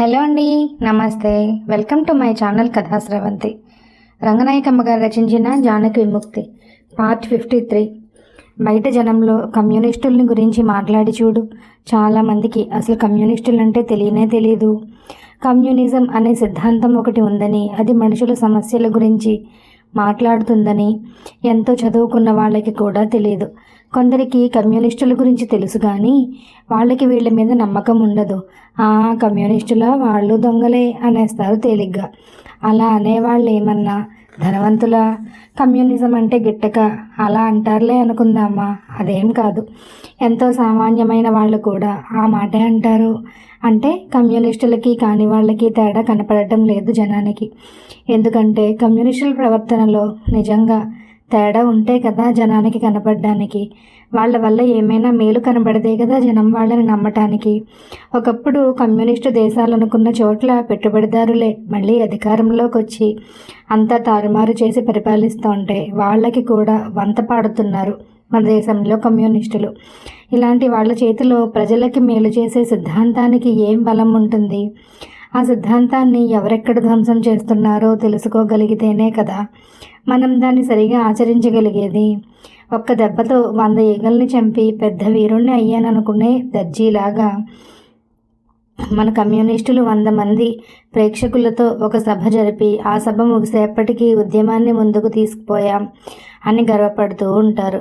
Hello అండి నమస్తే. Welcome to my channel కథా స్రవంతి. రంగనాయకమ్మ గారు రచించిన జానకి విముక్తి పార్ట్ ఫిఫ్టీ త్రీ. బయట జనంలో కమ్యూనిస్టుల్ని గురించి మాట్లాడి చూడు. చాలామందికి అసలు కమ్యూనిస్టులు అంటే తెలియనే తెలియదు కమ్యూనిజం అనే సిద్ధాంతం ఒకటి ఉందని అది మనుషుల సమస్యల గురించి మాట్లాడుతుందని ఎంతో చదువుకున్న వాళ్ళకి కూడా తెలియదు కొందరికి కమ్యూనిస్టుల గురించి తెలుసు కానీ వాళ్ళకి వీళ్ళ మీద నమ్మకం ఉండదు. ఆ కమ్యూనిస్టుల వాళ్ళు దొంగలే అనేస్తారు తేలిగ్గా. అలా అనేవాళ్ళు ఏమన్నా ధనవంతుల కమ్యూనిజం అంటే గిట్టక అలా అంటారులే అనుకుందామా? అదేం కాదు. ఎంతో సామాన్యమైన వాళ్ళు కూడా ఆ మాటే అంటారు. అంటే కమ్యూనిస్టులకి కాని వాళ్ళకి తేడా కనపడటం లేదు జనానికి. ఎందుకంటే కమ్యూనిస్టుల ప్రవర్తనలో నిజంగా తేడా ఉంటే కదా జనానికి కనపడడానికి. వాళ్ళ వల్ల ఏమైనా మేలు కనబడదే కదా జనం వాళ్ళని నమ్మటానికి. ఒకప్పుడు కమ్యూనిస్టు దేశాలు అనుకున్న చోట్ల పెట్టుబడిదారులే మళ్ళీ అధికారంలోకి వచ్చి అంతా తారుమారు చేసి పరిపాలిస్తూ ఉంటే వాళ్ళకి కూడా వంత పాడుతున్నారు మన దేశంలో కమ్యూనిస్టులు. ఇలాంటి వాళ్ళ చేతిలో ప్రజలకి మేలు చేసే సిద్ధాంతానికి ఏం బలం ఉంటుంది? ఆ సిద్ధాంతాన్ని ఎవరెక్కడ ధ్వంసం చేస్తున్నారో తెలుసుకోగలిగితేనే కదా. మనం దాన్ని సరిగా ఆచరించగలిగేది. ఒక్క దెబ్బతో వంద ఈగల్ని చంపి పెద్ద వీరుణ్ణి అయ్యాననుకునే దర్జీలాగా మన కమ్యూనిస్టులు వంద మంది ప్రేక్షకులతో ఒక సభ జరిపి ఆ సభ ముగిసేపటికి ఉద్యమాన్ని ముందుకు తీసుకుపోయాం అని గర్వపడుతూ ఉంటారు.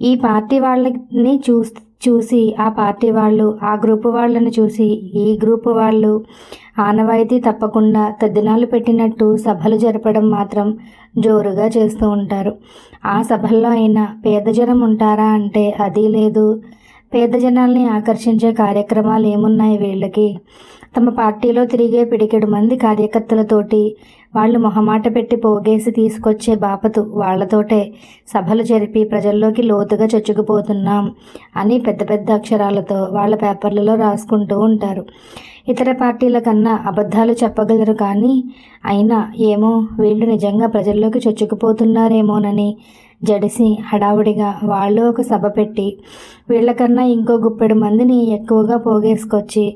ఈ పార్టీ వాళ్ళని చూ చూసి ఆ పార్టీ వాళ్ళు ఆ గ్రూపు వాళ్ళని చూసి ఈ గ్రూపు వాళ్ళు ఆనవాయితీ తప్పకుండా తద్దినాలు పెట్టినట్టు సభలు జరపడం మాత్రం జోరుగా చేస్తూ ఉంటారు. ఆ సభల్లో అయినా పేద జనం ఉంటారా అంటే అది లేదు. పేద జనాల్ని ఆకర్షించే కార్యక్రమాలు ఏమున్నాయి వీళ్ళకి? తమ పార్టీలో తిరిగే పిడికెడు మంది కార్యకర్తలతోటి వాళ్ళు మొహమాట పెట్టి పోగేసి తీసుకొచ్చే బాపతు వాళ్ళతోటే సభలు జరిపి ప్రజల్లోకి లోతుగా చొచ్చుకుపోతున్నాం అని పెద్ద పెద్ద అక్షరాలతో వాళ్ళ పేపర్లలో రాసుకుంటూ ఉంటారు. ఇతర పార్టీల కన్నా అబద్ధాలు చెప్పగలరు కానీ అయినా ఏమో వీళ్ళు నిజంగా ప్రజల్లోకి చొచ్చుకుపోతున్నారేమోనని జడిసి హడావుడిగా వాళ్ళు ఒక సభ పెట్టి వీళ్ళకన్నా ఇంకో గుప్పెడు మందిని ఎక్కువగా పోగేసుకొచ్చి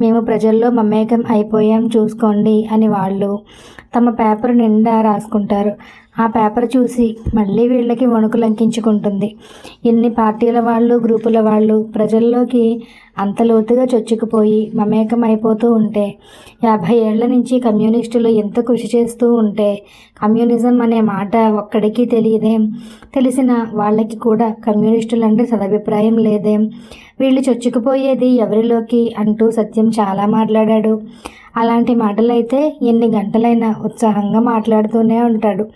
మేము ప్రజల్లో మమేకం అయిపోయాం చూసుకోండి అని వాళ్ళు తమ పేపర్ నిండా రాసుకుంటారు. ఆ పేపర్ చూసి మళ్ళీ వీళ్ళకి వణుకు లంకించుకుంటుంది ఎన్ని పార్టీల వాళ్ళు గ్రూపుల వాళ్ళు ప్రజల్లోకి అంత లోతుగా చొచ్చుకుపోయి మమేకం అయిపోతూ ఉంటే యాభై ఏళ్ళ నుంచి కమ్యూనిస్టులు ఎంత కృషి చేస్తూ ఉంటే కమ్యూనిజం అనే మాట ఒక్కడికి తెలియదేం. తెలిసిన వాళ్ళకి కూడా కమ్యూనిస్టులు అంటే సదభిప్రాయం లేదేం. వీళ్ళు చొచ్చుకుపోయేది ఎవరిలోకి అంటూ సత్యం చాలా మాట్లాడాడు. అలాంటి మాటలైతే ఎన్ని గంటలైనా ఉత్సాహంగా మాట్లాడుతూనే ఉంటాడు.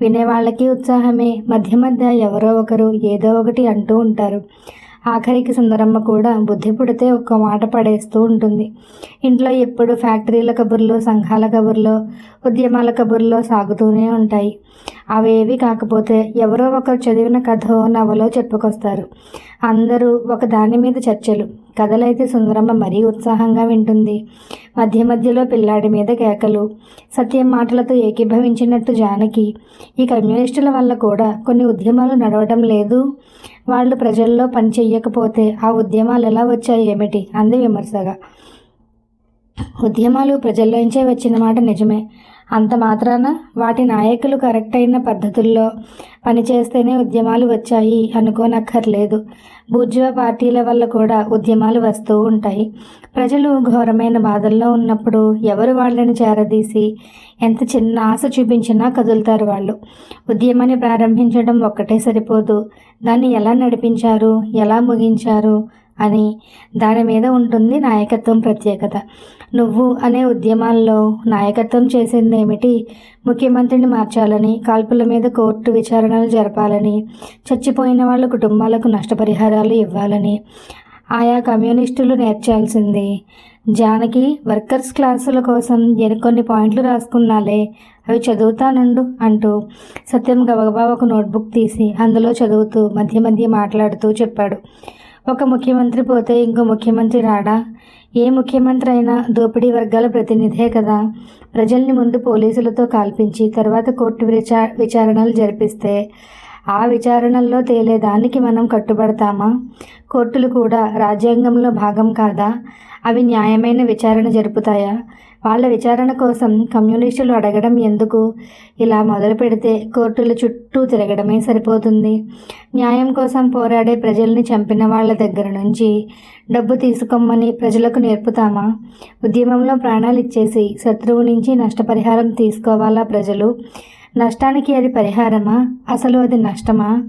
వినేవాళ్ళకి ఉత్సాహమే. మధ్య మధ్య ఎవరో ఒకరు ఏదో ఒకటి అంటూ ఉంటారు. ఆఖరికి సుందరమ్మ కూడా బుద్ధి పుడితే ఒక్క మాట పడేస్తూ ఉంటుంది. ఇంట్లో ఎప్పుడు ఫ్యాక్టరీల కబుర్లు సంఘాల కబుర్లు ఉద్యమాల కబుర్లో సాగుతూనే ఉంటాయి. అవేవి కాకపోతే ఎవరో ఒకరు చదివిన కథో నవలో చెప్పుకొస్తారు. అందరూ ఒక దాని మీద చర్చలు. కథలైతే సుందరమ్మ మరీ ఉత్సాహంగా వింటుంది. మధ్య మధ్యలో పిల్లాడి మీద కేకలు. సత్యం మాటలతో ఏకీభవించినట్టు జానకి ఈ కమ్యూనిస్టుల వల్ల కూడా కొన్ని ఉద్యమాలు నడవడం లేదు. వాళ్ళు ప్రజల్లో పని చెయ్యకపోతే ఆ ఉద్యమాలు ఎలా వచ్చాయి ఏమిటి? అంది విమర్శగా. ఉద్యమాలు ప్రజల్లోంచే వచ్చిన మాట నిజమే. అంత మాత్రాన వాటి నాయకులు కరెక్ట్ అయిన పద్ధతుల్లో పనిచేస్తేనే ఉద్యమాలు వచ్చాయి అనుకోనక్కర్లేదు. బూర్జువా పార్టీల వల్ల కూడా ఉద్యమాలు వస్తూ ఉంటాయి. ప్రజలు ఘోరమైన బాధల్లో ఉన్నప్పుడు ఎవరు వాళ్ళని చేరదీసి ఎంత చిన్న ఆశ చూపించినా కదులుతారు వాళ్ళు. ఉద్యమాన్ని ప్రారంభించడం ఒక్కటే సరిపోదు. దాన్ని ఎలా నడిపించారు? ఎలా ముగించారు? అని దాని మీద ఉంటుంది నాయకత్వం ప్రత్యేకత. నువ్వు అనే ఉద్యమాల్లో నాయకత్వం చేసింది ఏమిటి ముఖ్యమంత్రిని మార్చాలని కాల్పుల మీద కోర్టు విచారణలు జరపాలని చచ్చిపోయిన వాళ్ళ కుటుంబాలకు నష్టపరిహారాలు ఇవ్వాలని ఆయా కమ్యూనిస్టులు నేర్చాల్సింది. జానకి వర్కర్స్ క్లాసుల కోసం కొన్ని పాయింట్లు రాసుకున్నాలే అవి చదువుతానుండు అంటూ సత్యం గబగబా ఒక నోట్బుక్ తీసి అందులో చదువుతూ మధ్య మధ్య మాట్లాడుతూ చెప్పాడు. ఒక ముఖ్యమంత్రి పోతే ఇంకో ముఖ్యమంత్రి రాడా? ఏ ముఖ్యమంత్రి అయినా దోపిడీ వర్గాల ప్రతినిధే కదా. ప్రజల్ని ముందు పోలీసులతో కాల్పించి తర్వాత కోర్టు విచా విచారణలు జరిపిస్తే ఆ విచారణల్లో తేలేదానికి మనం కట్టుబడతామా? కోర్టులు కూడా రాజ్యాంగంలో భాగం కాదా? అవి న్యాయమైన విచారణ జరుపుతాయా? వాళ్ళ విచారణ కోసం కమ్యూనిస్టులు అడగడం ఎందుకు? ఇలా మొదలు పెడితే కోర్టుల చుట్టూ తిరగడమే సరిపోతుంది. న్యాయం కోసం పోరాడే ప్రజల్ని చంపిన వాళ్ళ దగ్గర నుంచి డబ్బు తీసుకోమని ప్రజలకు నేర్పుతామా? ఉద్యమంలో ప్రాణాలు ఇచ్చేసి శత్రువు నుంచి నష్టపరిహారం తీసుకోవాలా ప్రజలు? నష్టానికి అది పరిహారమా? అసలు అది నష్టమా?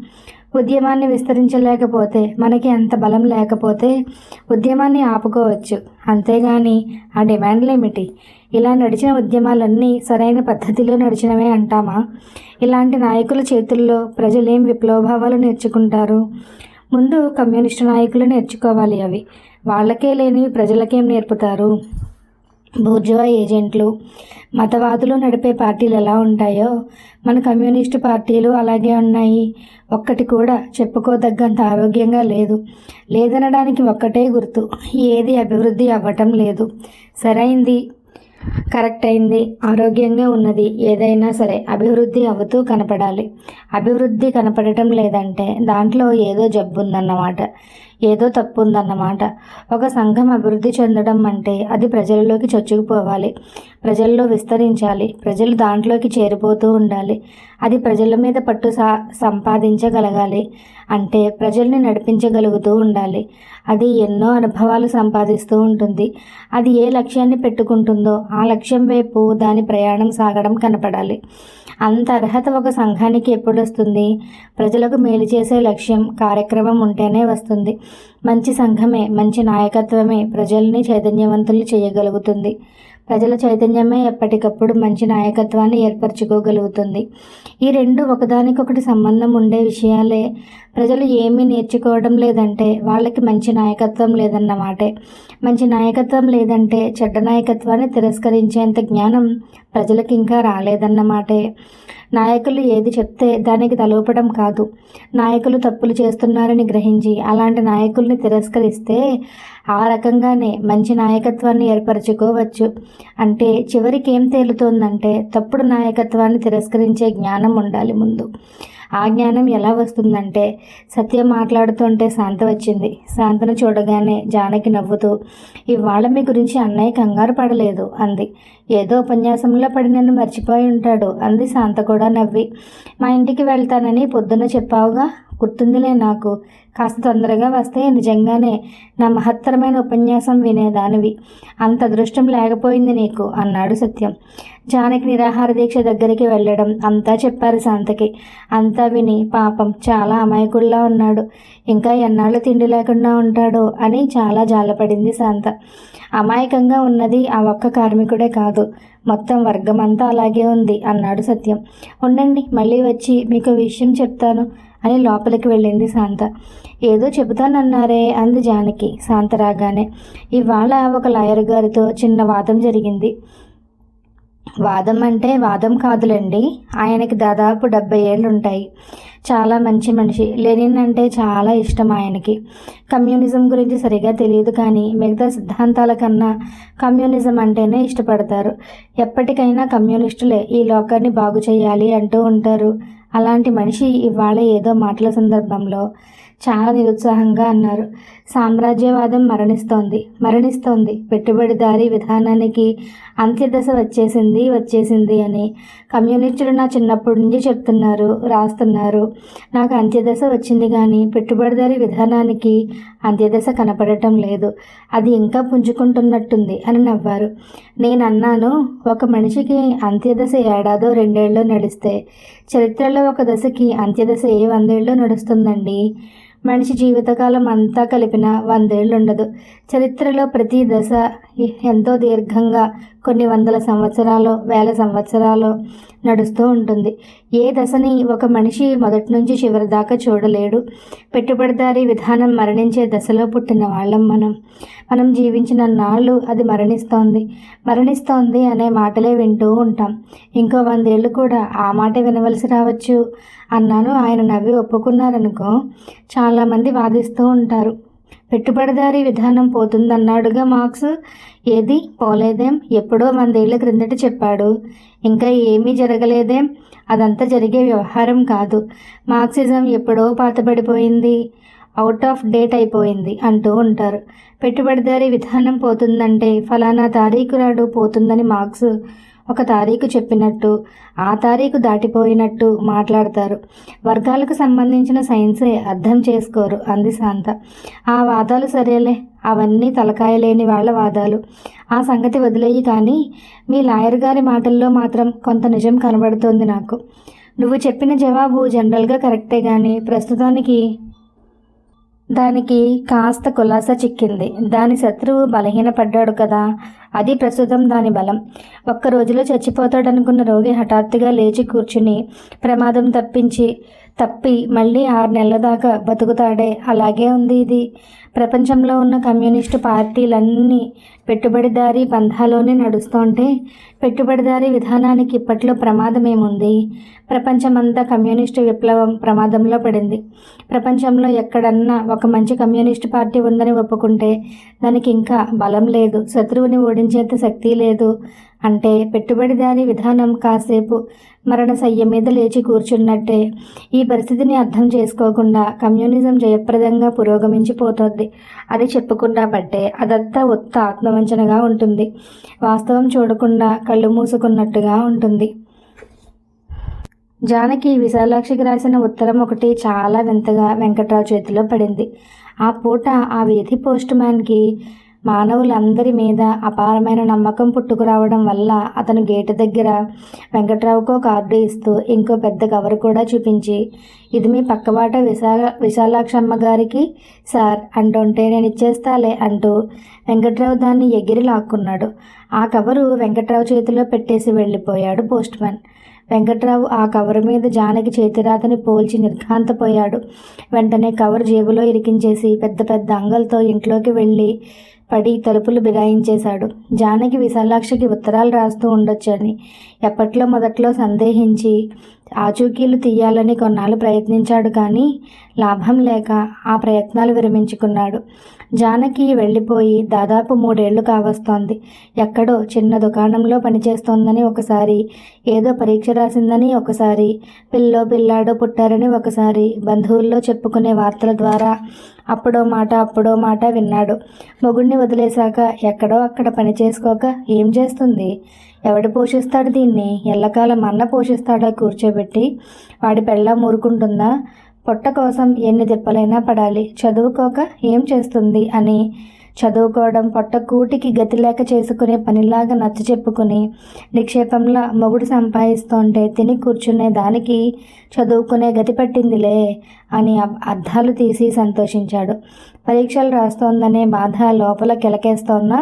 ఉద్యమాన్ని విస్తరించలేకపోతే మనకి అంత బలం లేకపోతే ఉద్యమాన్ని ఆపుకోవచ్చు. అంతేగాని ఆ డిమాండ్లు ఏమిటి ఇలా నడిచిన ఉద్యమాలన్నీ సరైన పద్ధతిలో నడిచినవే అంటామా? ఇలాంటి నాయకుల చేతుల్లో ప్రజలేం విప్లవభావాలు నేర్చుకుంటారు? ముందు కమ్యూనిస్టు నాయకులు నేర్చుకోవాలి అవి. వాళ్ళకే లేనివి ప్రజలకేం నేర్పుతారు? బూర్జువా ఏజెంట్లు మతవాదులు నడిపే పార్టీలు ఎలా ఉంటాయో మన కమ్యూనిస్టు పార్టీలు అలాగే ఉన్నాయి. ఒక్కటి కూడా చెప్పుకోదగ్గంత ఆరోగ్యంగా లేదు. లేదనడానికి ఒక్కటే గుర్తు ఏది అభివృద్ధి అవ్వటం లేదు. సరైంది కరెక్ట్ అయింది ఆరోగ్యంగా ఉన్నది ఏదైనా సరే అభివృద్ధి అవుతూ కనపడాలి. అభివృద్ధి కనపడటం లేదంటే దాంట్లో ఏదో జబ్బు ఉందన్నమాట ఏదో తప్పు ఉందన్నమాట ఒక సంఘం అభివృద్ధి చెందడం అంటే అది ప్రజలలోకి చొచ్చుకుపోవాలి. ప్రజల్లో విస్తరించాలి. ప్రజలు దాంట్లోకి చేరిపోతూ ఉండాలి. అది ప్రజల మీద పట్టు సా సంపాదించగలగాలి. అంటే ప్రజల్ని నడిపించగలుగుతూ ఉండాలి. అది ఎన్నో అనుభవాలు సంపాదిస్తూ ఉంటుంది. అది ఏ లక్ష్యాన్ని పెట్టుకుంటుందో ఆ లక్ష్యం వైపు దాని ప్రయాణం సాగడం కనపడాలి. అంత అర్హత ఒక సంఘానికి ఎప్పుడు వస్తుంది? ప్రజలకు మేలు చేసే లక్ష్యం కార్యక్రమం ఉంటేనే వస్తుంది. మంచి సంఘమే మంచి నాయకత్వమే ప్రజల్ని చైతన్యవంతులు చేయగలుగుతుంది. ప్రజల చైతన్యమే ఎప్పటికప్పుడు మంచి నాయకత్వాన్ని ఏర్పరచుకోగలుగుతుంది. ఈ రెండు ఒకదానికొకటి సంబంధం ఉండే విషయాలే. ప్రజలు ఏమీ నేర్చుకోవడం లేదంటే వాళ్ళకి మంచి నాయకత్వం లేదన్నమాటే. మంచి నాయకత్వం లేదంటే చెడ్డ నాయకత్వాన్ని తిరస్కరించేంత జ్ఞానం ప్రజలకు ఇంకా రాలేదన్నమాటే నాయకులు ఏది చెప్తే దానికి తలూపడం కాదు. నాయకులు తప్పులు చేస్తున్నారని గ్రహించి అలాంటి నాయకుల్ని తిరస్కరిస్తే ఆ రకంగానే మంచి నాయకత్వాన్ని ఏర్పరచుకోవచ్చు. అంటే చివరికి ఏం తేలుతోందంటే తప్పుడు నాయకత్వాన్ని తిరస్కరించే జ్ఞానం ఉండాలి ముందు. ఆ జ్ఞానం ఎలా వస్తుందంటే సత్యం మాట్లాడుతుంటే శాంత వచ్చింది. శాంతను చూడగానే జానకి నవ్వుతూ ఇవాళ మీ గురించి అన్నయ్య కంగారు పడలేదు అంది. ఏదో ఉపన్యాసంలో పడి నన్ను మర్చిపోయి ఉంటాడు అంది శాంత కూడా నవ్వి. మా ఇంటికి వెళ్తానని పొద్దున్న చెప్పావుగా? గుర్తుందిలే నాకు. కాస్త తొందరగా వస్తే నిజంగానే నా మహత్తరమైన ఉపన్యాసం వినేదానివి. అంత అదృష్టం లేకపోయింది నీకు అన్నాడు సత్యం. జానకి నిరాహార దీక్ష దగ్గరికి వెళ్ళడం అంతా చెప్పారు శాంతకి. అంతా విని పాపం చాలా అమాయకుల్లా ఉన్నాడు. ఇంకా ఎన్నాళ్ళు తిండి లేకుండా ఉంటాడో అని చాలా జాలపడింది శాంత. అమాయకంగా ఉన్నది ఆ ఒక్క కార్మికుడే కాదు. మొత్తం వర్గం అంతా అలాగే ఉంది అన్నాడు సత్యం. ఉండండి మళ్ళీ వచ్చి మీకు విషయం చెప్తాను అని లోపలికి వెళ్ళింది శాంత. ఏదో చెబుతానన్నారే అంది జానకి. శాంత రాగానే ఇవాళ ఒక లాయర్ గారితో చిన్న వాదం జరిగింది. వాదం అంటే వాదం కాదులండి ఆయనకి దాదాపు డెబ్బై ఏళ్ళు ఉంటాయి చాలా మంచి మనిషి. లెనిన్ అంటే చాలా ఇష్టం ఆయనకి. కమ్యూనిజం గురించి సరిగా తెలియదు కానీ మిగతా సిద్ధాంతాల కన్నా కమ్యూనిజం అంటేనే ఇష్టపడతారు. ఎప్పటికైనా కమ్యూనిస్టులే ఈ లోకాన్ని బాగు చేయాలి అంటూ ఉంటారు. అలాంటి మనిషి ఇవాళ ఏదో మాటల సందర్భంలో చాలా నిరుత్సాహంగా అన్నారు. సామ్రాజ్యవాదం మరణిస్తోంది. మరణిస్తోంది. పెట్టుబడిదారీ విధానానికి అంత్యదశ వచ్చేసింది వచ్చేసింది అని కమ్యూనిస్టులు నా చిన్నప్పటి నుంచి చెప్తున్నారు రాస్తున్నారు. నాకు అంత్యదశ వచ్చింది కానీ పెట్టుబడిదారీ విధానానికి అంత్యదశ కనపడటం లేదు. అది ఇంకా పుంజుకుంటున్నట్టుంది అని నవ్వారు. నేను అన్నాను ఒక మనిషికి అంత్యదశ ఏడాదో రెండేళ్ళలో నడిస్తే చరిత్రలో ఒక దశకి అంత్యదశ ఏ వందేళ్ళలో నడుస్తుందండి? మనిషి జీవితకాలం అంతా కలిపిన వందేళ్ళు ఉండదు చరిత్రలో ప్రతి దశ ఎంతో దీర్ఘంగా కొన్ని వందల సంవత్సరాలు వేల సంవత్సరాలు నడుస్తూ ఉంటుంది. ఏ దశని ఒక మనిషి మొదటి నుంచి చివరి దాకా చూడలేడు. పెట్టుబడిదారీ విధానం మరణించే దశలో పుట్టిన వాళ్ళం మనం. మనం జీవించిన నాళ్ళు అది మరణిస్తోంది. మరణిస్తోంది అనే మాటలే వింటూ ఉంటాం. ఇంకో వందేళ్ళు కూడా ఆ మాట వినవలసి రావచ్చు అన్నాను ఆయన నవ్వి ఒప్పుకున్నారనుకో చాలామంది వాదిస్తూ ఉంటారు. పెట్టుబడిదారీ విధానం పోతుందన్నాడుగా మార్క్స్. ఏది? పోలేదేం? ఎప్పుడో వందేళ్ళ క్రిందట చెప్పాడు. ఇంకా ఏమీ జరగలేదేం? అదంతా జరిగే వ్యవహారం కాదు. మార్క్సిజం ఎప్పుడో పాతబడిపోయింది. అవుట్ ఆఫ్ డేట్ అయిపోయింది అంటూ ఉంటారు. పెట్టుబడిదారీ విధానం పోతుందంటే ఫలానా తారీఖు నాడు పోతుందని మార్క్స్ ఒక తారీఖు చెప్పినట్టు ఆ తారీఖు దాటిపోయినట్టు మాట్లాడతారు. వర్గాలకు సంబంధించిన సైన్సే అర్థం చేసుకోరు అంది శాంత. ఆ వాదాలు సరేలే అవన్నీ తలకాయ లేని వాళ్ళ వాదాలు. ఆ సంగతి వదిలేయి కానీ మీ లాయర్ గారి మాటల్లో మాత్రం కొంత నిజం కనబడుతోంది నాకు. నువ్వు చెప్పిన జవాబు జనరల్గా కరెక్టే కానీ ప్రస్తుతానికి దానికి కాస్త కులాస చిక్కింది. దాని శత్రువు బలహీనపడ్డాడు కదా. అది ప్రస్తుతం దాని బలం. ఒక్క రోజులో చచ్చిపోతాడనుకున్న రోగి హఠాత్తుగా లేచి కూర్చుని ప్రమాదం తప్పించి తప్పి మళ్ళీ ఆరు నెలల దాకా బతుకుతాడే. అలాగే ఉంది ఇది. ప్రపంచంలో ఉన్న కమ్యూనిస్టు పార్టీలన్నీ పెట్టుబడిదారీ పంథాలోనే నడుస్తుంటే పెట్టుబడిదారీ విధానానికి ఇప్పట్లో ప్రమాదం ఏముంది ప్రపంచమంతా కమ్యూనిస్టు విప్లవం ప్రమాదంలో పడింది. ప్రపంచంలో ఎక్కడన్నా ఒక మంచి కమ్యూనిస్టు పార్టీ ఉందని ఒప్పుకుంటే దానికి ఇంకా బలం లేదు. శత్రువుని ఓడించేంత శక్తి లేదు. అంటే పెట్టుబడిదారీ విధానం కాసేపు మరణశయ్య మీద లేచి కూర్చున్నట్టే. ఈ పరిస్థితిని అర్థం చేసుకోకుండా కమ్యూనిజం జయప్రదంగా పురోగమించిపోతుంది. అని చెప్పుకున్నా బట్టే అదంతా ఉత్త ఆత్మవంచనగా ఉంటుంది. వాస్తవం చూడకుండా కళ్ళు మూసుకున్నట్టుగా ఉంటుంది. జానకి విశాలాక్షికి రాసిన ఉత్తరం ఒకటి చాలా వింతగా వెంకట్రావు చేతిలో పడింది. ఆ పూట ఆ వీధి పోస్ట్ మ్యాన్కి మానవులందరి మీద అపారమైన నమ్మకం పుట్టుకురావడం వల్ల అతను గేటు దగ్గర వెంకట్రావుకో కార్డు ఇస్తూ ఇంకో పెద్ద కవర్ కూడా చూపించి ఇది మీ పక్కవాట విశాల విశాలాక్షమ్మ గారికి? సార్ అంటుంటే నేను ఇచ్చేస్తాలే అంటూ వెంకట్రావు దాన్ని ఎగిరి లాక్కున్నాడు. ఆ కవరు వెంకట్రావు చేతిలో పెట్టేసి వెళ్ళిపోయాడు పోస్ట్ మ్యాన్. వెంకట్రావు ఆ కవర్ మీద జానకి చేతిరాతని పోల్చి నిర్ఘాంతపోయాడు. వెంటనే కవర్ జేబులో ఇరికించేసి పెద్ద పెద్ద అంగలతో ఇంట్లోకి వెళ్ళి పడి తలుపులు బిగాయించేశాడు. జానకి విశాలాక్షికి ఉత్తరాలు రాస్తూ ఉండొచ్చని. ఎప్పట్లో మొదట్లో సందేహించి ఆచూకీలు తీయాలని కొన్నాళ్ళు ప్రయత్నించాడు కానీ లాభం లేక ఆ ప్రయత్నాలు విరమించుకున్నాడు. జానకి వెళ్ళిపోయి దాదాపు మూడేళ్ళు కావస్తోంది. ఎక్కడో చిన్న దుకాణంలో పనిచేస్తోందని ఒకసారి ఏదో పరీక్ష రాసిందని ఒకసారి పిల్లో పిల్లాడో పుట్టారని ఒకసారి బంధువుల్లో చెప్పుకునే వార్తల ద్వారా అప్పుడో మాట అప్పుడో మాట విన్నాడు. మొగుడిని వదిలేశాక ఎక్కడో అక్కడ పని చేసుకోక ఏం చేస్తుంది? ఎవడు పోషిస్తాడు దీన్ని? ఎల్లకాలం అన్న పోషిస్తాడా కూర్చోబెట్టి? వాడి పెళ్ళ మూరుకుంటుందా పొట్ట కోసం ఎన్ని తిప్పలైనా పడాలి. చదువుకోక ఏం చేస్తుంది అని చదువుకోవడం పొట్టకూటికి గతి లేక చేసుకునే పనిలాగా నచ్చ చెప్పుకుని నిక్షేపంలా మొగుడు సంపాదిస్తుంటే తిని కూర్చునే దానికి చదువుకునే గతి పట్టిందిలే అని అర్థాలు తీసి సంతోషించాడు. పరీక్షలు రాస్తోందనే బాధ లోపల కిలకేస్తోన్నా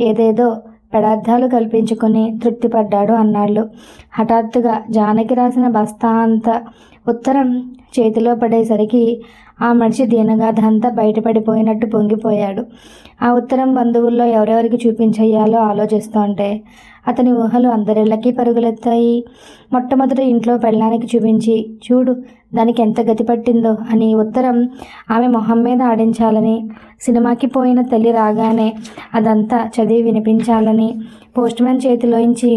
ఏదేదో పెడార్థాలు కల్పించుకొని తృప్తిపడ్డాడు అన్నాళ్ళు. హఠాత్తుగా జానకి రాసిన బస్తా అంత ఉత్తరం చేతిలో పడేసరికి ఆ మనిషి దీనగాథ అంతా బయటపడిపోయినట్టు పొంగిపోయాడు. ఆ ఉత్తరం బంధువుల్లో ఎవరెవరికి చూపించేయాలో ఆలోచిస్తుంటే అతని ఊహలు అందరిళ్ళకి పరుగులెత్తాయి. మొట్టమొదటి ఇంట్లో పెళ్ళానికి చూపించి చూడు దానికి ఎంత గతి పట్టిందో అని ఉత్తరం ఆమె మొహం మీద ఆడించాలని సినిమాకి పోయిన తల్లి రాగానే అదంతా చదివి వినిపించాలని పోస్ట్మ్యాన్ చేతిలోంచి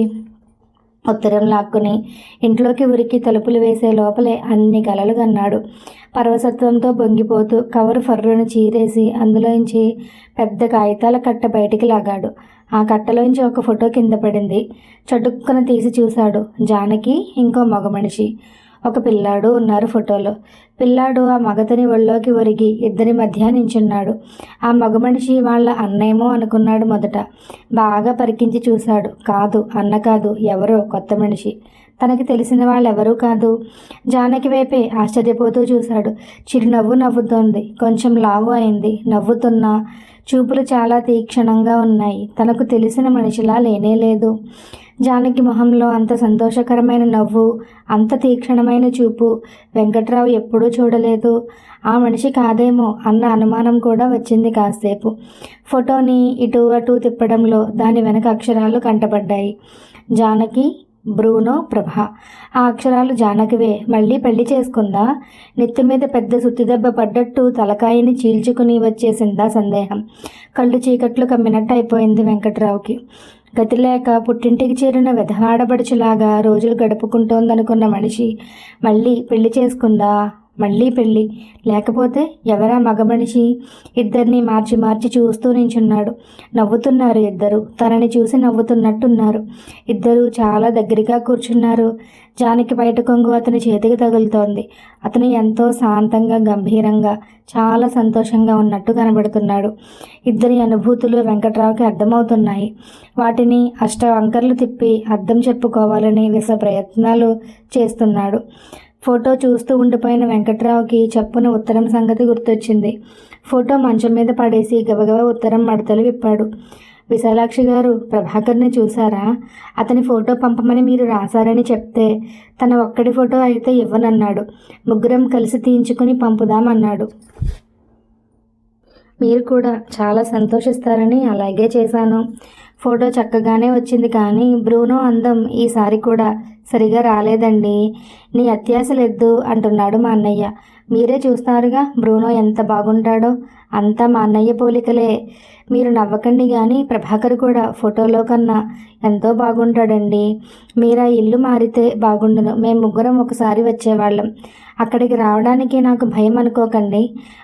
ఉత్తరం లాక్కుని ఇంట్లోకి ఉరికి తలుపులు వేసే లోపలే అన్ని కలలు కన్నాడు. పరవసత్వంతో బొంగిపోతూ కవరు ఫర్రును చీరేసి అందులోంచి పెద్ద కాగితాల కట్ట బయటికి లాగాడు. ఆ కట్టలోంచి ఒక ఫోటో కింద పడింది. చటుక్కున తీసి చూశాడు. జానకి ఇంకో మగ మనిషి. ఒక పిల్లాడు ఉన్నారు ఫోటోలో. పిల్లాడు ఆ మగతని ఒళ్ళోకి ఒరిగి ఇద్దరి మధ్య నించున్నాడు. ఆ మగ మనిషి వాళ్ళ అన్నేమో అనుకున్నాడు మొదట. బాగా పరికించి చూశాడు. కాదు అన్న కాదు ఎవరో కొత్త మనిషి. తనకి తెలిసిన వాళ్ళెవరూ కాదు. జానకి వైపే ఆశ్చర్యపోతూ చూశాడు. చిరునవ్వు నవ్వుతోంది. కొంచెం లావు అయింది. నవ్వుతున్నా చూపులు చాలా తీక్షణంగా ఉన్నాయి. తనకు తెలిసిన మనిషిలా లేనే లేదు. జానకి మొహంలో అంత సంతోషకరమైన నవ్వు అంత తీక్షణమైన చూపు వెంకట్రావు ఎప్పుడూ చూడలేదు. ఆ మనిషి కాదేమో అన్న అనుమానం కూడా వచ్చింది కాసేపు. ఫోటోని ఇటు అటు తిప్పడంలో దాని వెనక అక్షరాలు కంటపడ్డాయి. జానకి బ్రూనో ప్రభ. ఆ అక్షరాలు జానకివే. మళ్ళీ పెళ్ళి చేసుకుందా? నెత్తి మీద పెద్ద సుత్తిదెబ్బ పడ్డట్టు తలకాయని చీల్చుకుని వచ్చేసిందా సందేహం. కళ్ళు చీకట్లు కమ్మినట్టు అయిపోయింది వెంకట్రావుకి. గతి లేక పుట్టింటికి చేరిన విధవాడబడుచులాగా రోజులు గడుపుకుంటోందనుకున్న మనిషి మళ్ళీ పెళ్ళి చేసుకుందా? మళ్ళీ పెళ్ళి. లేకపోతే ఎవరా మగ మనిషి? ఇద్దరిని మార్చి మార్చి చూస్తూ నించున్నాడు. నవ్వుతున్నారు ఇద్దరు. తనని చూసి నవ్వుతున్నట్టున్నారు. ఇద్దరు చాలా దగ్గరగా కూర్చున్నారు. జానికి బయట కొంగు అతని చేతికి తగులుతోంది. అతను ఎంతో శాంతంగా గంభీరంగా చాలా సంతోషంగా ఉన్నట్టు కనబడుతున్నాడు. ఇద్దరి అనుభూతులు వెంకట్రావుకి అర్థమవుతున్నాయి. వాటిని అష్ట వంకర్లు తిప్పి అర్థం చెప్పుకోవాలని విష ప్రయత్నాలు చేస్తున్నాడు. ఫోటో చూస్తూ ఉండిపోయిన వెంకట్రావుకి చప్పున ఉత్తరం సంగతి గుర్తొచ్చింది. ఫోటో మంచం మీద పడేసి గబగబా ఉత్తరం మడతలు విప్పాడు. విశాలాక్షి గారు ప్రభాకర్ని చూసారా అతని ఫోటో పంపమని మీరు రాశారని చెప్తే తన ఒక్కడి ఫోటో అయితే ఇవ్వనన్నాడు. ముగ్గురం కలిసి తీయించుకుని పంపుదామన్నాడు. మీరు కూడా చాలా సంతోషిస్తారని అలాగే చేశాను. ఫోటో చక్కగానే వచ్చింది కానీ బ్రూనో అందం ఈసారి కూడా సరిగా రాలేదండి. నీ అత్యాశలెద్దు అంటున్నాడు మా అన్నయ్య. మీరే చూస్తారుగా బ్రూనో ఎంత బాగుంటాడో. అంతా మా అన్నయ్య పోలికలే. మీరు నవ్వకండి కానీ ప్రభాకర్ కూడా ఫోటోలో కన్నా ఎంతో బాగుంటాడండి. మీరు ఆ ఇల్లు మారితే బాగుండును. మేము ముగ్గురం ఒకసారి వచ్చేవాళ్ళం. అక్కడికి రావడానికి నాకు భయం అనుకోకండి.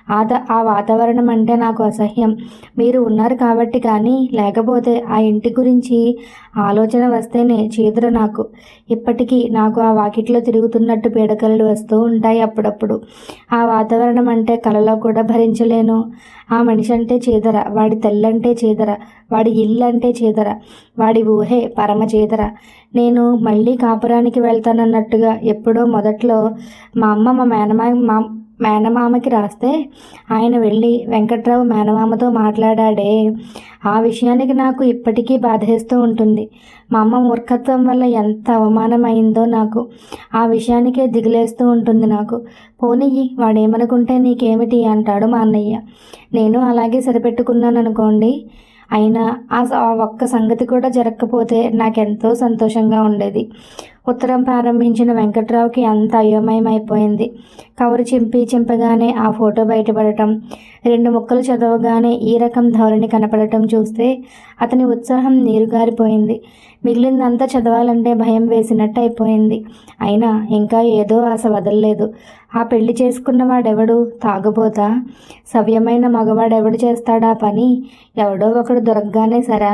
ఆ ఆ వాతావరణం అంటే నాకు అసహ్యం. మీరు ఉన్నారు కాబట్టి కానీ లేకపోతే ఆ ఇంటి గురించి ఆలోచన వస్తేనే చీదర నాకు. ఇప్పటికీ నాకు ఆ వాకిట్లో తిరుగుతున్నట్టు పీడకలలు వస్తూ ఉంటాయి అప్పుడప్పుడు. ఆ వాతావరణం అంటే కలలో కూడా భరించలేను. ఆ మనిషి అంటే చీదర వాడి తెల్లంటే చీదర వాడి ఇల్లు అంటే చీదర వాడి ఊహే పరమ చీదర. నేను మళ్ళీ కాపురానికి వెళ్తానన్నట్టుగా ఎప్పుడో మొదట్లో మా అమ్మ మా మేనమా మా మేనమామకి రాస్తే ఆయన వెళ్ళి వెంకట్రావు మేనమామతో మాట్లాడాడే. ఆ విషయానికి నాకు ఇప్పటికీ బాధేస్తూ ఉంటుంది. మా అమ్మ మూర్ఖత్వం వల్ల ఎంత అవమానమైందో నాకు. ఆ విషయానికే దిగులేస్తూ ఉంటుంది నాకు. పోనీ వాడేమనుకుంటే నీకేమిటి అంటాడు మా అన్నయ్య. నేను అలాగే సరిపెట్టుకున్నాను అనుకోండి అయినా ఆ ఆ ఒక్క సంగతి కూడా జరగకపోతే నాకెంతో సంతోషంగా ఉండేది. ఉత్తరం ప్రారంభించిన వెంకట్రావుకి అంత అయోమయమైపోయింది. కవరు చింపి చింపగానే ఆ ఫోటో బయటపడటం రెండు ముక్కలు చదవగానే ఈ రకం ధోరణి కనపడటం చూస్తే అతని ఉత్సాహం నీరుగారిపోయింది. మిగిలిందంతా చదవాలంటే భయం వేసినట్టు అయిపోయింది అయినా ఇంకా ఏదో ఆశ వదలలేదు. ఆ పెళ్ళి చేసుకున్న వాడెవడు? తాగుబోతా? సవ్యమైన మగవాడెవడు చేస్తాడా పని? ఎవడో ఒకడు దొరకగానే సరా?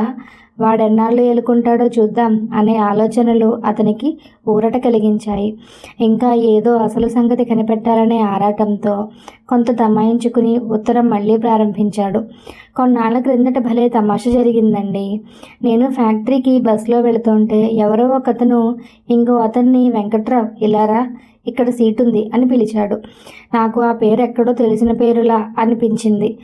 వాడెన్నాళ్ళు ఏలుకుంటాడో చూద్దాం అనే ఆలోచనలు అతనికి ఊరట కలిగించాయి. ఇంకా ఏదో అసలు సంగతి కనిపెట్టాలనే ఆరాటంతో కొంత తమాయించుకుని ఉత్తరం మళ్ళీ ప్రారంభించాడు. కొన్నాళ్ళ క్రిందట భలే తమాష జరిగిందండి. నేను ఫ్యాక్టరీకి బస్సులో వెళుతుంటే ఎవరో ఒకతను ఇంకో అతన్ని వెంకట్రావు ఇలారా ఇక్కడ సీటు ఉంది అని పిలిచాడు. నాకు ఆ పేరు ఎక్కడో తెలిసిన పేరులా అనిపించింది.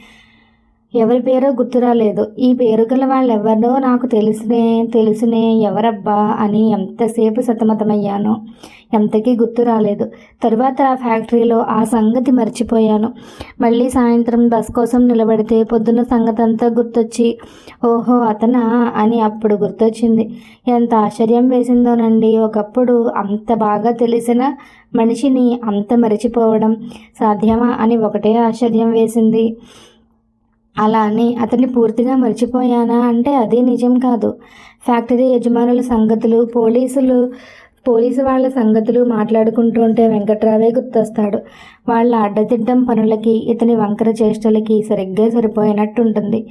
ఎవరి పేరో గుర్తురాలేదు ఈ పేరు గల వాళ్ళెవరో నాకు తెలిసినే తెలుసునే ఎవరబ్బా అని ఎంతసేపు సతమతమయ్యాను ఎంతకీ గుర్తు రాలేదు. తరువాత ఆ ఫ్యాక్టరీలో ఆ సంగతి మర్చిపోయాను. మళ్ళీ సాయంత్రం బస్ కోసం నిలబడితే పొద్దున్న సంగతి అంతా గుర్తొచ్చి ఓహో అతనా అని అప్పుడు గుర్తొచ్చింది. ఎంత ఆశ్చర్యం వేసిందోనండి. ఒకప్పుడు అంత బాగా తెలిసిన మనిషిని అంత మరిచిపోవడం సాధ్యమా అని ఒకటే ఆశ్చర్యం వేసింది. అలా అని అతన్ని పూర్తిగా మర్చిపోయానా అంటే అదే నిజం కాదు. ఫ్యాక్టరీ యజమానుల సంగతులు పోలీసులు పోలీసు వాళ్ళ సంగతులు మాట్లాడుకుంటూ ఉంటే వెంకట్రావే గుర్తొస్తాడు. వాళ్ళ అడ్డదిడ్డం పనులకి ఇతని వంకర చేష్టలకి సరిగ్గా సరిపోయినట్టుంటుంది.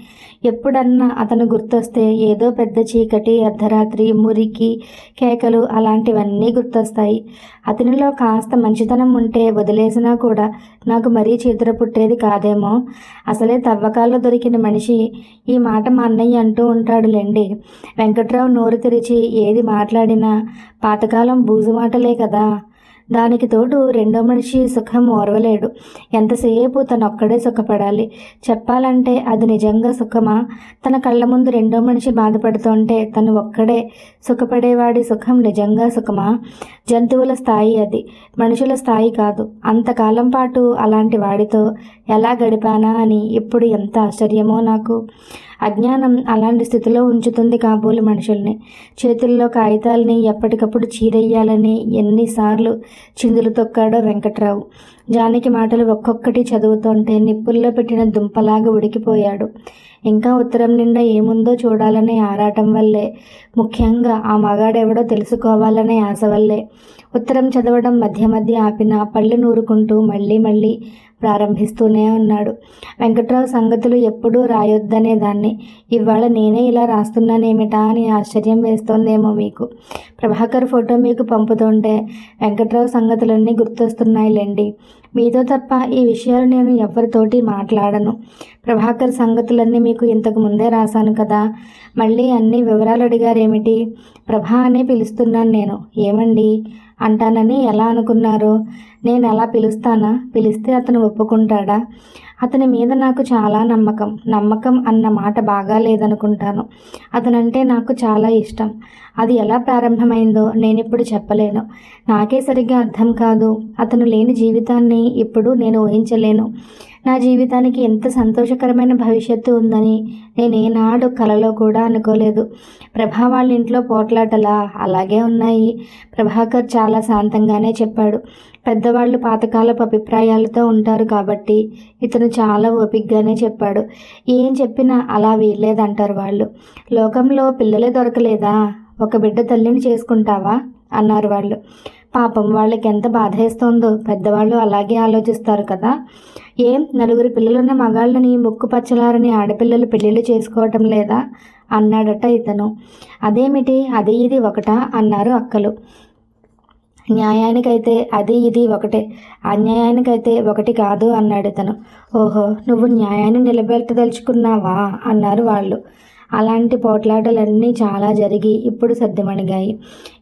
ఎప్పుడన్నా అతను గుర్తొస్తే ఏదో పెద్ద చీకటి అర్ధరాత్రి మురికి కేకలు అలాంటివన్నీ గుర్తొస్తాయి. అతనిలో కాస్త మంచితనం ఉంటే వదిలేసినా కూడా నాకు మరీ చీదర పుట్టేది కాదేమో. అసలే తవ్వకాల్లో దొరికిన మనిషి ఈ మాట మా అన్నయ్య అంటూ ఉంటాడులేండి. వెంకట్రావు నోరు తెరిచి ఏది మాట్లాడినా పాతకాలం బూజు మాటలే కదా. దానికి తోడు రెండో మనిషి సుఖం ఓర్వలేడు. ఎంతసేపు తనొక్కడే సుఖపడాలి? చెప్పాలంటే అది నిజంగా సుఖమా? తన కళ్ళ ముందు రెండో మనిషి బాధపడుతుంటే తను ఒక్కడే సుఖపడేవాడి సుఖం నిజంగా సుఖమా? జంతువుల స్థాయి అది. మనుషుల స్థాయి కాదు. అంతకాలం పాటు అలాంటి వాడితో ఎలా గడిపానా అని ఇప్పుడు ఎంత ఆశ్చర్యమో నాకు. అజ్ఞానం అలాంటి స్థితిలో ఉంచుతుంది కాబోలు మనుషుల్ని. చేతుల్లో కాగితాలని ఎప్పటికప్పుడు చీరెయ్యాలని ఎన్నిసార్లు చిందులు తొక్కాడో వెంకట్రావు. జానికి మాటలు ఒక్కొక్కటి చదువుతుంటే నిప్పుల్లో పెట్టిన దుంపలాగా ఉడికిపోయాడు. ఇంకా ఉత్తరం నిండా ఏముందో చూడాలనే ఆరాటం వల్లే ముఖ్యంగా ఆ మగాడెవడో తెలుసుకోవాలనే ఆశ వల్లే. ఉత్తరం చదవడం మధ్య మధ్య ఆపిన పళ్ళు నూరుకుంటూ మళ్ళీ మళ్ళీ ప్రారంభిస్తూనే ఉన్నాడు. వెంకట్రావు సంగతులు ఎప్పుడూ రాయొద్దనే దాన్ని. ఇవాళ నేనే ఇలా రాస్తున్నానేమిటా అని ఆశ్చర్యం వేస్తోందేమో మీకు. ప్రభాకర్ ఫోటో మీకు పంపుతుంటే వెంకట్రావు సంగతులన్నీ గుర్తొస్తున్నాయిలేండి. మీతో తప్ప ఈ విషయాలు నేను ఎవరితోటి మాట్లాడను. ప్రభాకర్ సంగతులన్నీ మీకు ఇంతకు ముందే రాశాను కదా. మళ్ళీ అన్ని వివరాలు అడిగారేమిటి? ప్రభా అనే పిలుస్తున్నాను నేను. ఏమండి? అంటానని ఎలా అనుకున్నారు? నేను ఎలా పిలుస్తానా? పిలిస్తే అతను ఒప్పుకుంటాడా? అతని మీద నాకు చాలా నమ్మకం. నమ్మకం అన్న మాట బాగా లేదనుకుంటాను. అతనంటే నాకు చాలా ఇష్టం. అది ఎలా ప్రారంభమైందో నేను ఇప్పుడు చెప్పలేను. నాకే సరిగ్గా అర్థం కాదు. అతను లేని జీవితాన్ని ఇప్పుడు నేను ఊహించలేను. నా జీవితానికి ఎంత సంతోషకరమైన భవిష్యత్తు ఉందని నేను ఏనాడు కలలో కూడా అనుకోలేదు. ప్రభా వాళ్ళ ఇంట్లో పోట్లాటలా అలాగే ఉన్నాయి. ప్రభాకర్ చాలా శాంతంగానే చెప్పాడు. పెద్దవాళ్ళు పాతకాలపు అభిప్రాయాలతో ఉంటారు కాబట్టి ఇతను చాలా ఓపిగ్గానే చెప్పాడు. ఏం చెప్పినా అలా వీల్లేదంటారు వాళ్ళు. లోకంలో పిల్లలే దొరకలేదా? ఒక బిడ్డ తల్లిని చేసుకుంటావా? అన్నారు వాళ్ళు. పాపం వాళ్ళకి ఎంత బాధేస్తోందో పెద్దవాళ్ళు అలాగే ఆలోచిస్తారు కదా. ఏం? నలుగురు పిల్లలున్న మగాళ్ళని ముక్కు పచ్చలారని ఆడపిల్లలు పెళ్ళిళ్ళు చేసుకోవటం లేదా? అన్నాడట ఇతను. అదేమిటి? అది ఇది ఒకటా అన్నారు అక్కలు. న్యాయానికైతే అది ఇది ఒకటే. అన్యాయానికైతే ఒకటి కాదు అన్నాడు ఇతను. ఓహో నువ్వు న్యాయాన్ని నిలబెట్టదలుచుకున్నావా? అన్నారు వాళ్ళు. అలాంటి పోట్లాటలన్నీ చాలా జరిగి ఇప్పుడు సర్దిమణిగాయి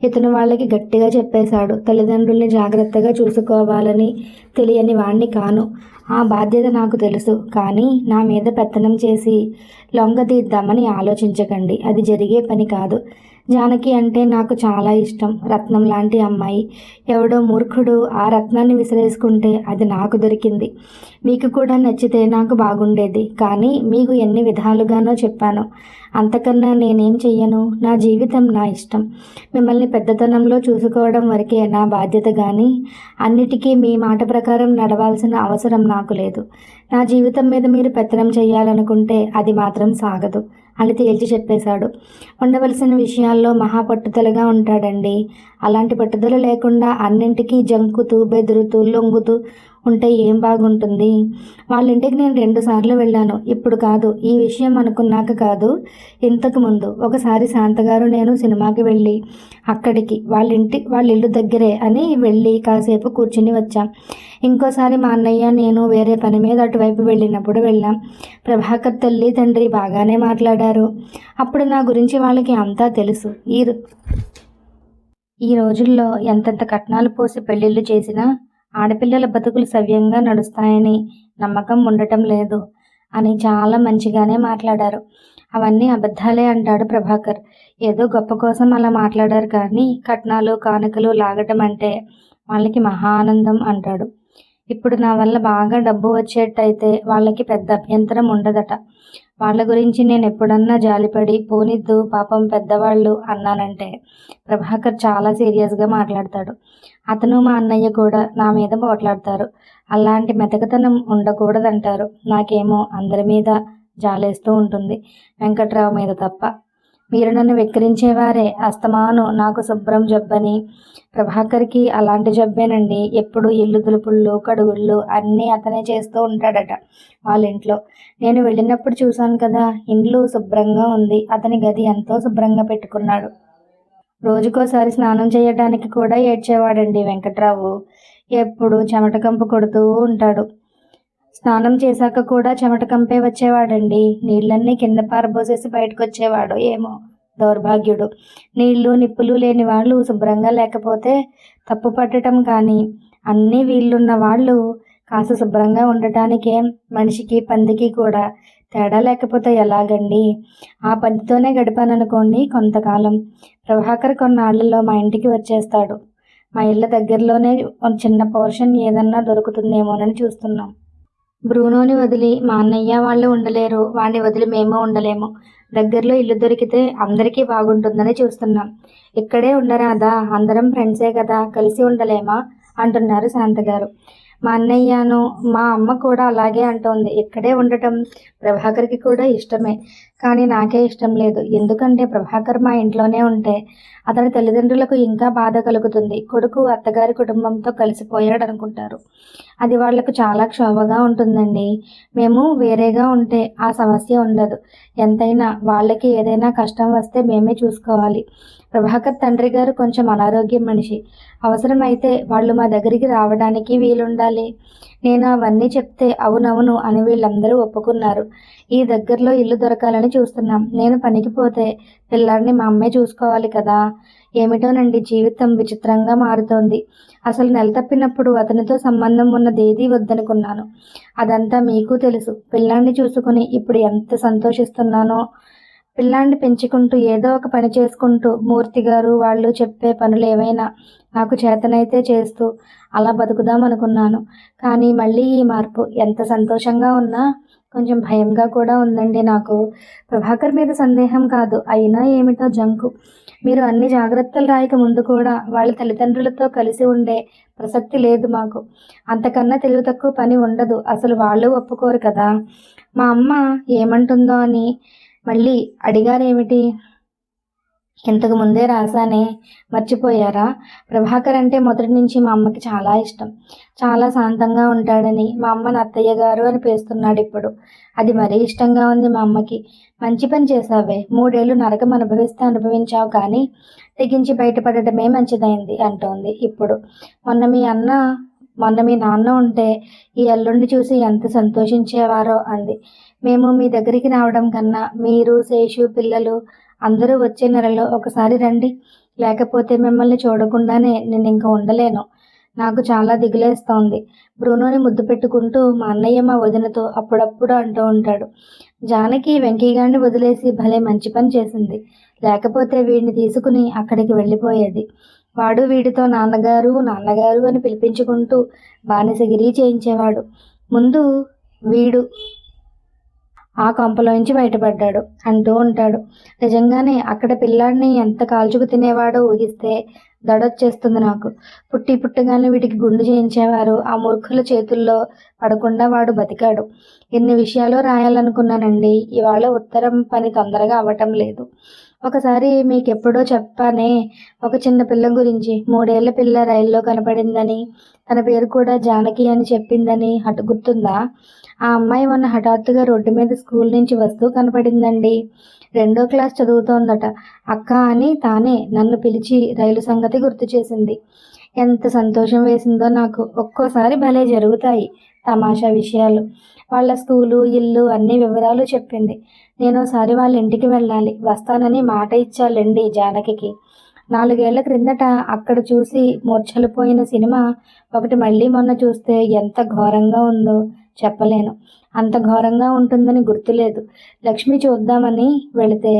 ఇతను వాళ్ళకి గట్టిగా చెప్పేశాడు తల్లిదండ్రుల్ని జాగ్రత్తగా చూసుకోవాలని తెలియని వాణ్ణి కాను. ఆ బాధ్యత నాకు తెలుసు కానీ నా మీద పెత్తనం చేసి లొంగ తీద్దామని ఆలోచించకండి. అది జరిగే పని కాదు. జానకి అంటే నాకు చాలా ఇష్టం. రత్నం లాంటి అమ్మాయి. ఎవడో మూర్ఖుడు ఆ రత్నాన్ని విసిరేసుకుంటే అది నాకు దొరికింది. మీకు కూడా నచ్చితే నాకు బాగుండేది. కానీ మీకు ఎన్ని విధాలుగానో చెప్పాను. అంతకన్నా నేనేం చెయ్యను? నా జీవితం నా ఇష్టం. మిమ్మల్ని పెద్దతనంలో చూసుకోవడం వరకే నా బాధ్యత కానీ అన్నిటికీ మీ మాట ప్రకారం నడవాల్సిన అవసరం నాకు లేదు. నా జీవితం మీద మీరు పెత్తనం చేయాలనుకుంటే అది మాత్రం సాగదు. అని తేల్చి చెప్పేశాడు. ఉండవలసిన విషయాల్లో మహా పట్టుదలగా ఉంటాడండి. అలాంటి పట్టుదల లేకుండా అన్నింటికీ జంకుతూ బెదురుతూ లొంగుతూ ఉంటే ఏం బాగుంటుంది? వాళ్ళ ఇంటికి నేను రెండు సార్లు వెళ్ళాను. ఇప్పుడు కాదు ఈ విషయం అనుకున్నాక కాదు. ఇంతకు ముందు ఒకసారి శాంతగారు నేను సినిమాకి వెళ్ళి అక్కడికి వాళ్ళ ఇంటి వాళ్ళ ఇల్లు దగ్గరే అని వెళ్ళి కాసేపు కూర్చుని వచ్చాం. ఇంకోసారి మా అన్నయ్య నేను వేరే పని మీద అటువైపు వెళ్ళినప్పుడు వెళ్ళాం. ప్రభాకర్ తల్లి తండ్రి బాగానే మాట్లాడారు. అప్పుడు నా గురించి వాళ్ళకి అంతా తెలుసు. ఈ ఈ రోజుల్లో ఎంతెంత కట్నాలు పోసి పెళ్ళిళ్ళు చేసినా ఆడపిల్లల బతుకులు సవ్యంగా నడుస్తాయని నమ్మకం ఉండటం లేదు అని చాలా మంచిగానే మాట్లాడారు. అవన్నీ అబద్ధాలే అంటాడు ప్రభాకర్. ఏదో గొప్ప కోసం అలా మాట్లాడారు కానీ కట్నాలు కానుకలు లాగటం అంటే వాళ్ళకి మహా ఆనందం అంటాడు. ఇప్పుడు నా వల్ల బాగా డబ్బు వచ్చేట్టయితే వాళ్ళకి పెద్ద అభ్యంతరం ఉండదట. వాళ్ళ గురించి నేను ఎప్పుడన్నా జాలిపడి పోనిద్దు పాపం పెద్దవాళ్ళు అన్నానంటే ప్రభాకర్ చాలా సీరియస్గా మాట్లాడతాడు. అతను మా అన్నయ్య కూడా నా మీద పోట్లాడతారు. అలాంటి మెతకతనం ఉండకూడదంటారు. నాకేమో అందరి మీద జాలేస్తూ ఉంటుంది. వెంకట్రావు మీద తప్ప. మీరు నన్ను వెక్కిరించేవారే. అస్తమాను నాకు శుభ్రం జబ్బని. ప్రభాకర్కి అలాంటి జబ్బేనండి. ఎప్పుడు ఇల్లు దులుపుళ్ళు కడుగుళ్ళు అన్నీ అతనే చేస్తూ ఉంటాడట వాళ్ళ ఇంట్లో నేను వెళ్ళినప్పుడు చూశాను కదా ఇండ్లు శుభ్రంగా ఉంది. అతని గది ఎంతో శుభ్రంగా పెట్టుకున్నాడు. రోజుకోసారి స్నానం చేయడానికి కూడా ఏడ్చేవాడండి వెంకట్రావు. ఎప్పుడు చెమట కంపు కొడుతూ ఉంటాడు. స్నానం చేశాక కూడా చెమట కంపే వచ్చేవాడండి. నీళ్ళన్నీ కింద పారబోసేసి బయటకు వచ్చేవాడు ఏమో దౌర్భాగ్యుడు. నీళ్ళు నిప్పులు లేని వాళ్ళు శుభ్రంగా లేకపోతే తప్పు పట్టడం కానీ అన్నీ వీళ్ళున్న వాళ్ళు కాస్త శుభ్రంగా ఉండటానికే మనిషికి పందికి కూడా తేడా లేకపోతే ఎలాగండి? ఆ పందితోనే గడిపాననుకోండి కొంతకాలం. ప్రభాకర్ కొన్నాళ్ళలో మా ఇంటికి వచ్చేస్తాడు. మా ఇళ్ళ దగ్గరలోనే ఒక చిన్న పోర్షన్ ఏదన్నా దొరుకుతుందేమోనని చూస్తున్నాం. బ్రూనోని వదిలి మా అన్నయ్య వాళ్ళు ఉండలేరు వాడిని వదిలి మేము ఉండలేము. దగ్గరలో ఇల్లు దొరికితే అందరికీ బాగుంటుందని చూస్తున్నాం. ఇక్కడే ఉండరాదా? అందరం ఫ్రెండ్సే కదా కలిసి ఉండలేమా? అంటున్నారు శాంత గారు మా అన్నయ్యను మా అమ్మ కూడా అలాగే అంటోంది. ఇక్కడే ఉండటం ప్రభాకర్కి కూడా ఇష్టమే కానీ నాకే ఇష్టం లేదు. ఎందుకంటే ప్రభాకర్ మా ఇంట్లోనే ఉంటే అతని తల్లిదండ్రులకు ఇంకా బాధ కలుగుతుంది. కొడుకు అత్తగారి కుటుంబంతో కలిసిపోయాడు అనుకుంటారు అది వాళ్ళకు చాలా క్షోభగా ఉంటుందండి. మేము వేరేగా ఉంటే ఆ సమస్య ఉండదు. ఎంతైనా వాళ్ళకి ఏదైనా కష్టం వస్తే మేమే చూసుకోవాలి. ప్రభాకర్ తండ్రి గారు కొంచెం అనారోగ్యం మనిషి. అవసరమైతే వాళ్ళు మా దగ్గరికి రావడానికి వీలుండాలి. నేను అవన్నీ చెప్తే అవునవును అని వీళ్ళందరూ ఒప్పుకున్నారు. ఈ దగ్గరలో ఇల్లు దొరకాలని చూస్తున్నాం. నేను పనికి పోతే పిల్లాడిని మా అమ్మే చూసుకోవాలి కదా. ఏమిటోనండి జీవితం విచిత్రంగా మారుతోంది. అసలు నెల తప్పినప్పుడు అతనితో సంబంధం ఉన్నదేదీ వద్దనుకున్నాను. అదంతా మీకు తెలుసు. పిల్లాన్ని చూసుకుని ఇప్పుడు ఎంత సంతోషిస్తున్నానో పిల్లాన్ని పెంచుకుంటూ ఏదో ఒక పని చేసుకుంటూ మూర్తి గారు వాళ్ళు చెప్పే పనులు ఏవైనా నాకు చేతనైతే చేస్తూ అలా బతుకుదాం అనుకున్నాను. కానీ మళ్ళీ ఈ మార్పు ఎంత సంతోషంగా ఉన్నా కొంచెం భయంగా కూడా ఉందండి నాకు. ప్రభాకర్ మీద సందేహం కాదు అయినా ఏమిటో జంకు. మీరు అన్ని జాగ్రత్తలు రాయక ముందు కూడా వాళ్ళ తల్లిదండ్రులతో కలిసి ఉండే ప్రసక్తి లేదు మాకు. అంతకన్నా తెలివి తక్కువ పని ఉండదు అసలు వాళ్ళు ఒప్పుకోరు కదా. మా అమ్మ ఏమంటుందో అని మళ్ళీ అడిగారేమిటి? ఇంతకు ముందే రాసానే మర్చిపోయారా? ప్రభాకర్ అంటే మొదటి నుంచి మా అమ్మకి చాలా ఇష్టం. చాలా శాంతంగా ఉంటాడని. మా అమ్మని అత్తయ్య గారు అని పేస్తున్నాడు ఇప్పుడు. అది మరీ ఇష్టంగా ఉంది మా అమ్మకి. మంచి పని చేసావే మూడేళ్ళు నరకం అనుభవిస్తే అనుభవించావు కానీ తెగించి బయటపడటమే మంచిదైంది అంటోంది ఇప్పుడు. మొన్న మీ అన్న మొన్న మీ నాన్న ఉంటే ఈ అల్లుండి చూసి ఎంత సంతోషించేవారో అంది. మేము మీ దగ్గరికి రావడం కన్నా మీరు శేషు పిల్లలు అందరూ వచ్చే నెలలో ఒకసారి రండి. లేకపోతే మిమ్మల్ని చూడకుండానే నేను ఇంకా ఉండలేను. నాకు చాలా దిగులేస్తోంది. బ్రూనోని ముద్దు పెట్టుకుంటూ మా అన్నయ్య మా వదినతో అప్పుడప్పుడు అంటూ ఉంటాడు. జానకి వెంకయ్యగాడిని వదిలేసి భలే మంచి పని చేసింది. లేకపోతే వీడిని తీసుకుని అక్కడికి వెళ్ళిపోయేది. వాడు వీడితో నాన్నగారు నాన్నగారు అని పిలిపించుకుంటూ బానిసగిరి చేయించేవాడు. ముందు వీడు ఆ కొంపలోంచి బయటపడ్డాడు. అంటూ ఉంటాడు. నిజంగానే అక్కడ పిల్లాడిని ఎంత కాల్చుకు తినేవాడో ఊహిస్తే దడొచ్చేస్తుంది నాకు. పుట్టి పుట్టగానే వీటికి గుండు చేయించేవారు. ఆ మూర్ఖుల చేతుల్లో పడకుండా వాడు బతికాడు. ఎన్ని విషయాలు రాయాలనుకున్నానండి. ఇవాళ ఉత్తరం పని తొందరగా అవ్వటం లేదు. ఒకసారి మీకు ఎప్పుడో చెప్పానే ఒక చిన్న పిల్ల గురించి మూడేళ్ళ పిల్ల రైల్లో కనపడిందని తన పేరు కూడా జానకి అని చెప్పిందని అటు గుర్తుందా? ఆ అమ్మాయి మొన్న హఠాత్తుగా రోడ్డు మీద స్కూల్ నుంచి వస్తూ కనపడిందండి. రెండో క్లాస్ చదువుతోందట. అక్క అని తానే నన్ను పిలిచి రైలు సంగతి గుర్తు చేసింది. ఎంత సంతోషం వేసిందో నాకు. ఒక్కోసారి భలే జరుగుతాయి తమాషా విషయాలు. వాళ్ళ స్కూలు ఇల్లు అన్ని వివరాలు చెప్పింది. నేను ఒకసారి వాళ్ళ ఇంటికి వెళ్ళాలి. వస్తానని మాట ఇచ్చాలండి జానకి నాలుగేళ్ళ క్రిందట అక్కడ చూసి మూర్ఛలిపోయిన సినిమా ఒకటి మళ్ళీ మొన్న చూస్తే ఎంత ఘోరంగా ఉందో. చెప్పలేను. అంత ఘోరంగా ఉంటుందని గుర్తులేదు. లక్ష్మి చూద్దామని వెళితే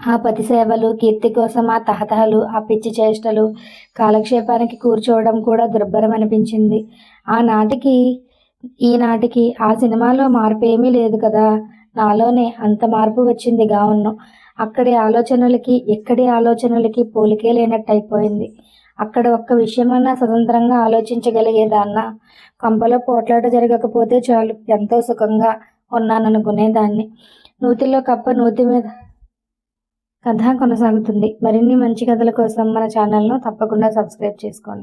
ఆ పతి సేవలు కీర్తి కోసం ఆ తహతహలు ఆ పిచ్చి చేష్టలు కాలక్షేపానికి కూర్చోవడం కూడా దుర్భరం అనిపించింది ఆనాటికి ఈనాటికి ఆ సినిమాలో మార్పు ఏమీ లేదు కదా? నాలోనే అంత మార్పు వచ్చింది గావును అక్కడి ఆలోచనలకి ఇక్కడి ఆలోచనలకి పోలికే లేనట్టు అయిపోయింది అక్కడ ఒక్క విషయమన్నా స్వతంత్రంగా ఆలోచించగలిగేదాన్నా? కొంపలో పోట్లాట జరగకపోతే చాలు ఎంతో సుఖంగా ఉన్నాననుకునేదాన్ని. నూతిలో కప్ప నూతి మీద కథ కొనసాగుతుంది. మరిన్ని మంచి కథల కోసం మన ఛానల్ను తప్పకుండా సబ్స్క్రైబ్ చేసుకోండి.